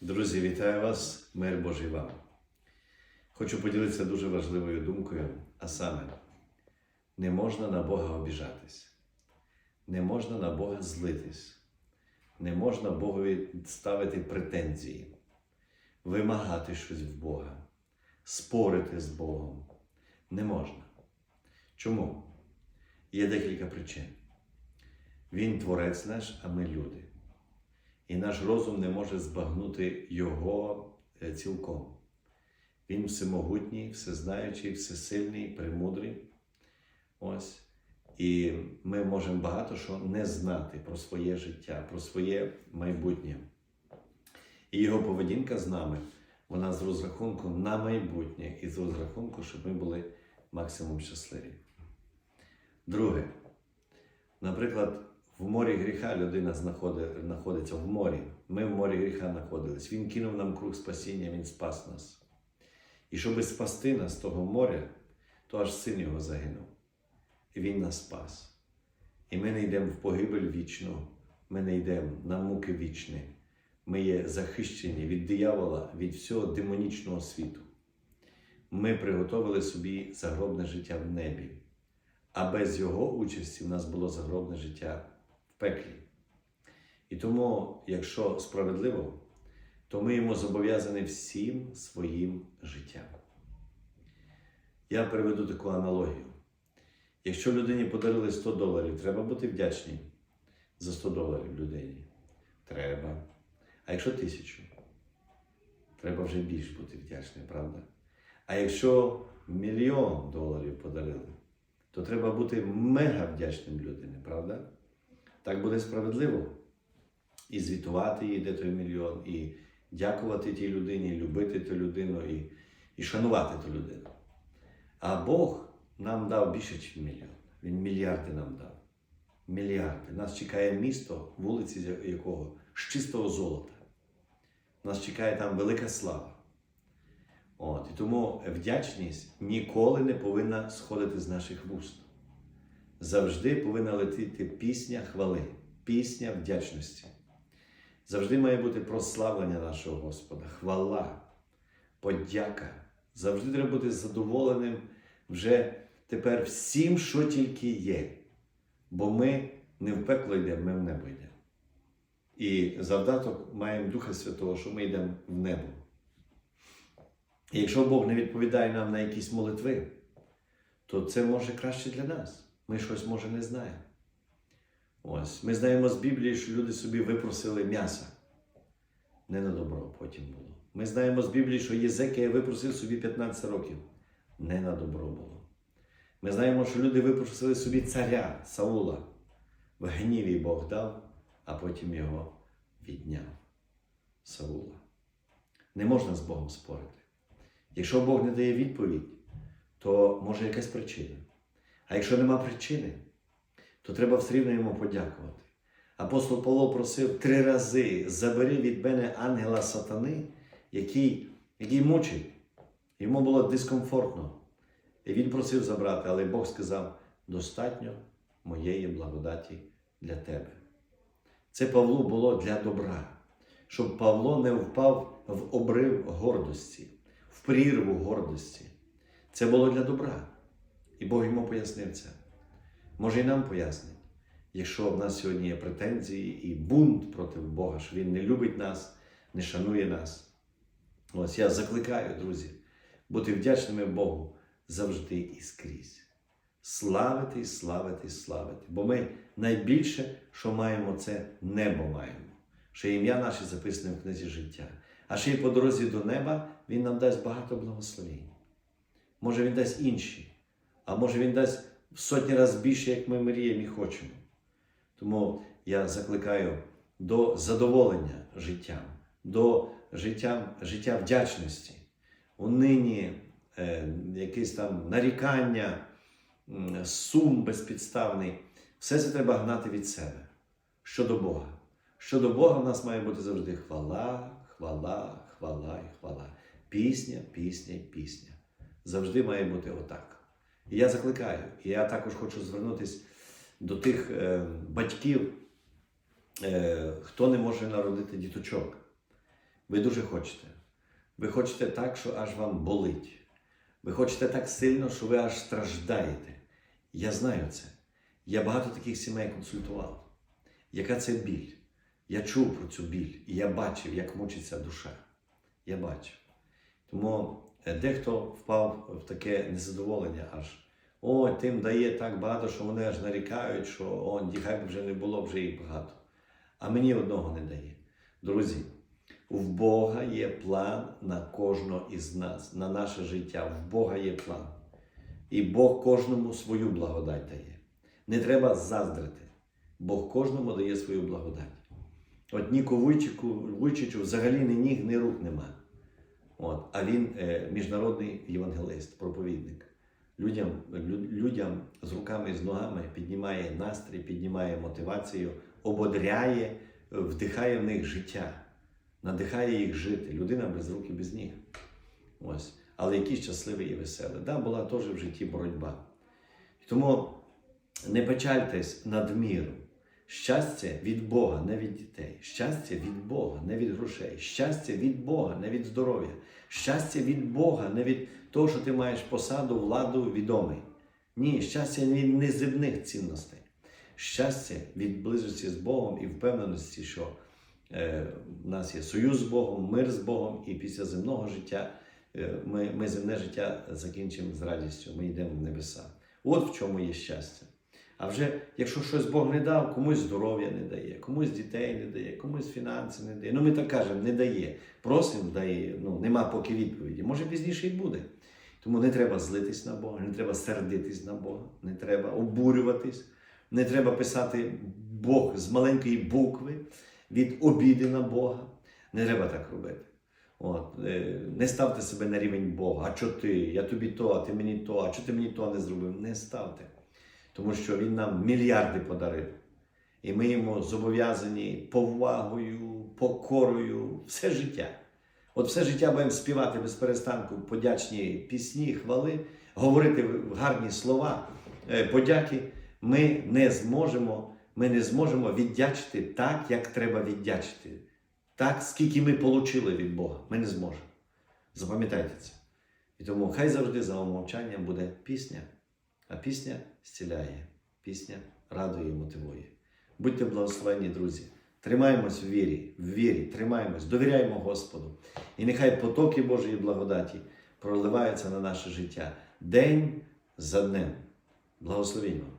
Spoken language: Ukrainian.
Друзі, вітаю вас, мир Божий вам. Хочу поділитися дуже важливою думкою, а саме, не можна на Бога обіжатись, не можна на Бога злитись, не можна Богові ставити претензії, вимагати щось в Бога, спорити з Богом. Не можна. Чому? Є декілька причин. Він творець наш, а ми люди. І наш розум не може збагнути його е, цілком. Він всемогутній, всезнаючий, всесильний, премудрий. Ось. І ми можемо багато що не знати про своє життя, про своє майбутнє. І його поведінка з нами, вона з розрахунку на майбутнє і з розрахунку, щоб ми були максимум щасливі. Друге, наприклад, в морі гріха людина знаходи- знаходиться в морі. Ми в морі гріха знаходились. Він кинув нам круг спасіння, Він спас нас. І щоб спасти нас з того моря, то аж син його загинув. І він нас спас. І ми не йдемо в погибель вічну, ми не йдемо на муки вічні. Ми є захищені від диявола, від всього демонічного світу. Ми приготовили собі загробне життя в небі, а без його участі в нас було загробне життя пеклі. І тому, якщо справедливо, то ми йому зобов'язані всім своїм життям. Я приведу таку аналогію. Якщо людині подарили 100 доларів, треба бути вдячним за 100 доларів людині. Треба. А якщо тисячу, треба вже більш бути вдячним, правда? А якщо мільйон доларів подарили, то треба бути мега вдячним людині, правда? Так буде справедливо. І звітувати їй, де той мільйон, і дякувати тій людині, і любити ту людину, і, і шанувати ту людину. А Бог нам дав більше, ніж мільйон. Він мільярди нам дав. Мільярди. Нас чекає місто, вулиці якого з чистого золота. Нас чекає там велика слава. От, і тому вдячність ніколи не повинна сходити з наших вуст. Завжди повинна летіти пісня хвали, пісня вдячності. Завжди має бути прославлення нашого Господа, хвала, подяка. Завжди треба бути задоволеним вже тепер всім, що тільки є. Бо ми не в пекло йдемо, ми в небо йдемо. І завдаток маємо Духа Святого, що ми йдемо в небо. І якщо Бог не відповідає нам на якісь молитви, то це може краще для нас. Ми щось може не знаємо. Ось. Ми знаємо з Біблії, що люди собі випросили м'яса. Не на добро потім було. Ми знаємо з Біблії, що Єзекія випросив собі 15 років. Не на добро було. Ми знаємо, що люди випросили собі царя Саула. В гніві Бог дав, а потім його відняв. Саула. Не можна з Богом спорити. Якщо Бог не дає відповідь, то може якась причина. А якщо нема причини, то треба все рівно йому подякувати. Апостол Павло просив три рази: забери від мене ангела сатани, який, який мучить. Йому було дискомфортно. І він просив забрати, але Бог сказав: достатньо моєї благодаті для тебе. Це Павлу було для добра, щоб Павло не впав в обрив гордості, в прірву гордості. Це було для добра. І Бог йому пояснив це. Може і нам пояснить, якщо в нас сьогодні є претензії і бунт проти Бога, що Він не любить нас, не шанує нас. Ось я закликаю, друзі, бути вдячними Богу завжди і скрізь. Славити, славити, славити. Бо ми найбільше, що маємо, це небо маємо. Що ім'я наше записане в книзі життя. А ще й по дорозі до неба Він нам дасть багато благословень. Може, Він дасть інші, а може Він дасть в сотні разів більше, як ми мріємо і хочемо. Тому я закликаю до задоволення життям, до життя, життя вдячності. Унині е, якесь там нарікання, сум безпідставний. Все це треба гнати від себе. Щодо Бога. Щодо Бога в нас має бути завжди хвала, хвала, хвала і хвала. Пісня, пісня пісня. Завжди має бути отак. І я закликаю, я також хочу звернутися до тих е, батьків, е, хто не може народити діточок. Ви дуже хочете. Ви хочете так, що аж вам болить. Ви хочете так сильно, що ви аж страждаєте. Я знаю це. Я багато таких сімей консультував. Яка це біль? Я чув про цю біль, і я бачив, як мучиться душа. Я бачив. Тому дехто впав в таке незадоволення аж. О, тим дає так багато, що вони аж нарікають, що о, хай би вже не було вже їх багато. А мені одного не дає. Друзі, в Бога є план на кожного із нас, на наше життя. В Бога є план. І Бог кожному свою благодать дає. Не треба заздрити. Бог кожному дає свою благодать. От Ніку Вуйчичу взагалі ні ніг, ні рук нема. От, а він е, міжнародний євангелист, проповідник. Людям, лю- людям з руками і з ногами піднімає настрій, піднімає мотивацію, ободряє, вдихає в них життя, надихає їх жити. Людина без рук і без ніг. Ось. Але який щасливий і веселий. Да, була теж в житті боротьба. Тому не печальтесь над міром. Щастя від Бога, не від дітей. Щастя від Бога, не від грошей. Щастя від Бога, не від здоров'я. Щастя від Бога, не від того, що ти маєш посаду, владу, відомий. Ні, щастя від неземних цінностей. Щастя від близості з Богом і впевненості, що е, в нас є союз з Богом, мир з Богом, і після земного життя е, ми, ми земне життя закінчимо з радістю, ми йдемо в небеса. От в чому є щастя. А вже якщо щось Бог не дав, комусь здоров'я не дає, комусь дітей не дає, комусь фінанси не дає. Ну ми так кажемо, не дає. Просимо, дає, ну нема поки відповіді. Може пізніше і буде. Тому не треба злитись на Бога, не треба сердитись на Бога, не треба обурюватись, не треба писати Бог з маленької букви від обіди на Бога. Не треба так робити. От, е, не ставте себе на рівень Бога. А що ти? Я тобі то, а ти мені то, а що ти мені то не зробив? Не ставте. Тому що Він нам мільярди подарив. І ми йому зобов'язані повагою, покорою, все життя. От все життя будемо співати без перестанку подячні пісні, хвали, говорити гарні слова, е, подяки. Ми не зможемо, ми не зможемо віддячити так, як треба віддячити. Так, скільки ми отримали від Бога. Ми не зможемо. Запам'ятайте це. І тому хай завжди за умовчанням буде пісня, а пісня зціляє, пісня радує і мотивує. Будьте благословенні, друзі. Тримаємось в вірі, в вірі, тримаємось, довіряємо Господу. І нехай потоки Божої благодаті проливаються на наше життя день за днем. Благословінь вам!